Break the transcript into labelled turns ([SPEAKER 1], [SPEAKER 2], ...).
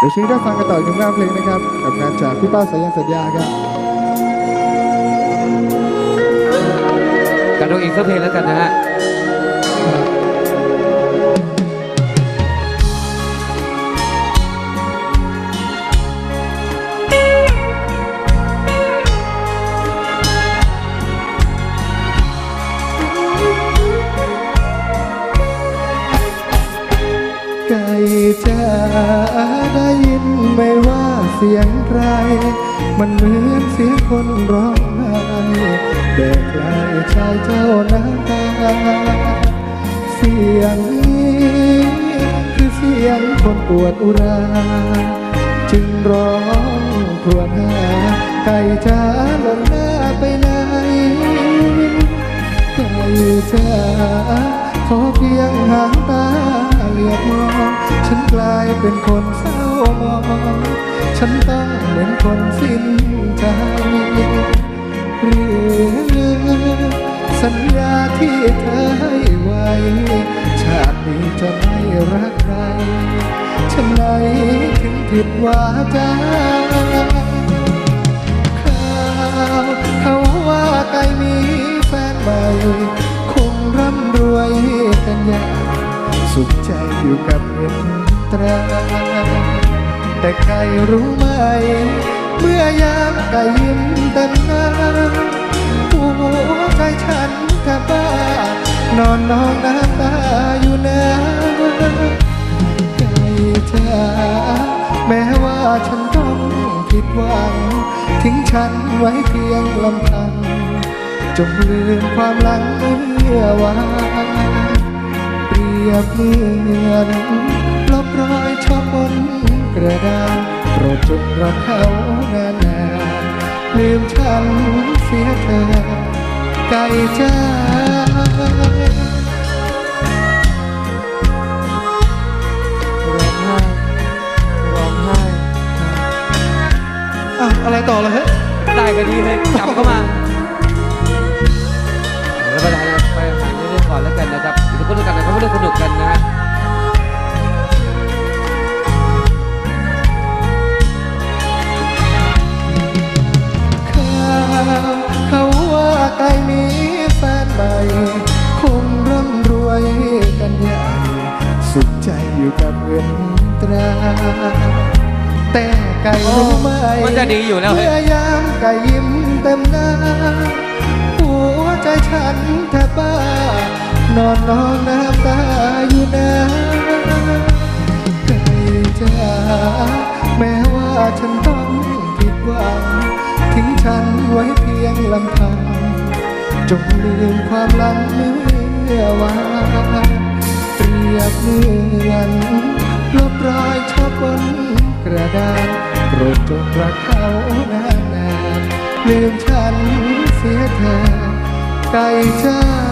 [SPEAKER 1] เดี๋ยวช่วยได้ฟังกันต่ออีกหนึ่งงานเพลงนะครับ กับงานจากพี่ป้าสายันสัญญาครับ
[SPEAKER 2] กันดูอีกสักเพลงแล้วกันนะฮะ
[SPEAKER 1] ไก่จะ เสียงใคร มันเหมือนเสียงคนร้องไห้แดกลายชายเจ้าน้ำตาเสียงนี้คือเสียงคนปวดอุรา จึงร้องครวญหาไก่จ้าหล่นหน้าไปไหนไก่จ้าขอเพียงหางตาเหลือบมอง ฉันกลายเป็นคนเศร้ามอง ฉันต้องเหมือนคนสิ้นใจหรือสัญญาที่เธอให้ไว้ ชาตินี้จะไม่รักใครฉันไหนถึงผิดวาจาข่าวเขาว่าไก่มีแฟนใหม่ คงร่ำรวยกันอย่างสุขใจอยู่กับเงินตรา แต่ไก่รู้ไหม เมื่อยามไก่ยิ้มเต็มหน้าหัวใจฉันแทบบ้านอนนองน้ำตาอยู่นะไก่จ้าแม้ว่าฉันต้องผิดหวัง ทิ้งฉันไว้เพียงลำพังจงลืมความหลังเมื่อวานเปรียบเหมือน ระดานโปรดจงรักเขานานๆลืมฉันเสียเธอไก่จ้า
[SPEAKER 2] ร้องไห้ร้องไห้
[SPEAKER 1] อะอะไรต่อเลยฮะ
[SPEAKER 2] ได้ก็ดีเลยกลับเข้ามาแล้วไปทานไปทานเรื่องก่อนแล้วกันนะครั
[SPEAKER 1] ตราแต่ไก่รู้ไหม
[SPEAKER 2] มันจะดีอยู่แล้วเฮ้ย
[SPEAKER 1] เมื่อยามไก่ยิ้มเต็มหน้า หัวใจฉันแทบบ้า นอนนองน้ำตาอยู่นะไก่จ้าแม้ว่าฉันต้องผิดหวัง ทิ้งฉันไว้เพียงลำพัง จงลืมความหลังเมื่อวานเปรียบเหมือนลบ รอยชอบบนกระดานโปรดจงรักเขานานๆลืมฉันเสียเธอไก่จ้า